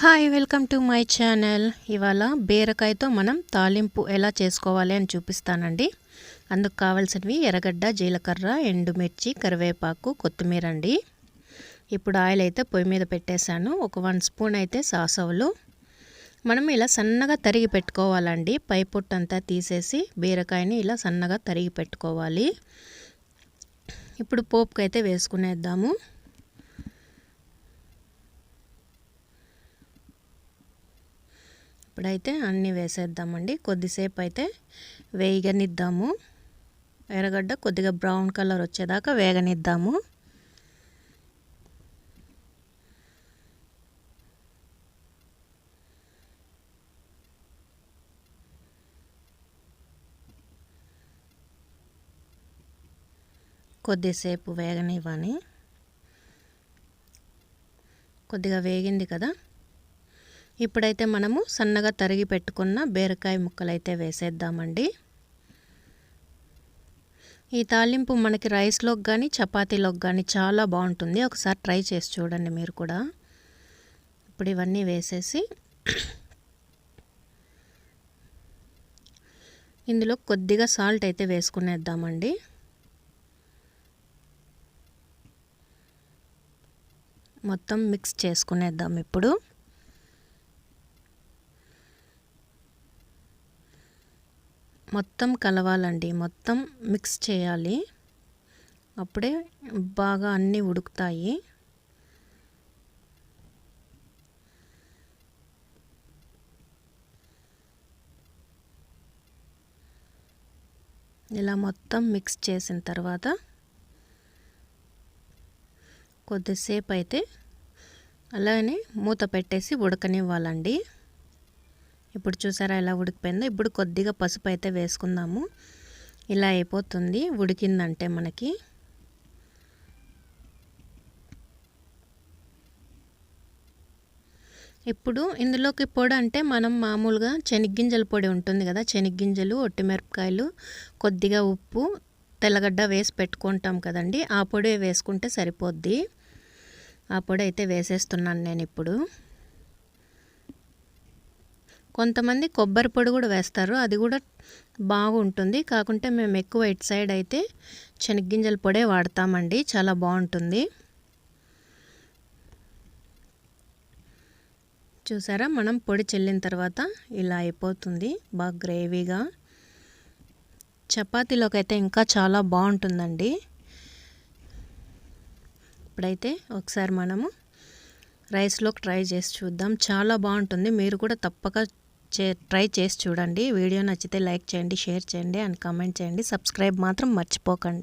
Hi welcome to my channel ఇవాళ బీరకాయతో మనం తాలింపు ఎలా చేసుకోవాలి అని చూపిస్తానండి. అందుకు కావాల్సినవి ఎర్రగడ్డ జీలకర్ర ఎండుమిర్చి కరివేపాకు కొత్తిమీర అండి. ఇప్పుడు ఆయిల్ అయితే పొయ్యి మీద పెట్టేశాను. ఒక వన్ స్పూన్ అయితే సాసవులు మనం ఇలా సన్నగా తరిగి పెట్టుకోవాలండి. పై పొట్టంతా తీసేసి బీరకాయని ఇలా సన్నగా తరిగి పెట్టుకోవాలి. ఇప్పుడు పోపుకైతే అయితే వేసుకునేద్దాము. ఇప్పుడైతే అన్నీ వేసేద్దామండి. కొద్దిసేపు అయితే వేయగనిద్దాము. ఎర్రగడ్డ కొద్దిగా బ్రౌన్ కలర్ వచ్చేదాకా వేగనిద్దాము. కొద్దిసేపు వేగనివ్వని కొద్దిగా వేగింది కదా. ఇప్పుడైతే మనము సన్నగా తరిగి పెట్టుకున్న బీరకాయ ముక్కలైతే వేసేద్దామండి. ఈ తాలింపు మనకి రైస్లోకి కానీ చపాతీలోకి కానీ చాలా బాగుంటుంది. ఒకసారి ట్రై చేసి చూడండి మీరు కూడా. ఇప్పుడు ఇవన్నీ వేసేసి ఇందులో కొద్దిగా సాల్ట్ అయితే వేసుకునేద్దామండి. మొత్తం మిక్స్ చేసుకునేద్దాం ఇప్పుడు. మొత్తం కలవాలండి. మొత్తం మిక్స్ చేయాలి. అప్పుడే బాగా అన్నీ ఉడుకుతాయి. ఇలా మొత్తం మిక్స్ చేసిన తర్వాత కొద్దిసేపు అయితే అలానే మూత పెట్టేసి ఉడకనివ్వాలండి. ఇప్పుడు చూసారా ఎలా ఉడికిపోయిందో? ఇప్పుడు కొద్దిగా పసుపు అయితే వేసుకుందాము. ఇలా అయిపోతుంది. ఉడికిందంటే మనకి. ఇప్పుడు ఇందులోకి పొడి అంటే మనం మామూలుగా శనగ్గింజల పొడి ఉంటుంది కదా? శనగ్గింజలు ఒట్టిమిరపకాయలు కొద్దిగా ఉప్పు తెల్లగడ్డ వేసి పెట్టుకుంటాం కదండి. ఆ పొడి వేసుకుంటే సరిపోద్ది. ఆ పొడి అయితే వేసేస్తున్నాను నేను ఇప్పుడు. కొంతమంది కొబ్బరి పొడి కూడా వేస్తారు. అది కూడా బాగుంటుంది. కాకుంటే మేము ఎక్కువ ఇటు సైడ్ అయితే శనగ్గింజల పొడే వాడతామండి. చాలా బాగుంటుంది. చూసారా? మనం పొడి చెల్లిన తర్వాత ఇలా అయిపోతుంది. బాగా గ్రేవీగా. చపాతీలోకి అయితే ఇంకా చాలా బాగుంటుందండి. ఇప్పుడైతే ఒకసారి మనము రైస్లోకి ట్రై చేసి చూద్దాం. చాలా బాగుంటుంది. మీరు కూడా తప్పక చే ట్రై చేసి చూడండి. వీడియో నచ్చితే లైక్ చేయండి షేర్ చేయండి అండ్ కామెంట్ చేయండి. సబ్స్క్రైబ్ మాత్రం మర్చిపోకండి.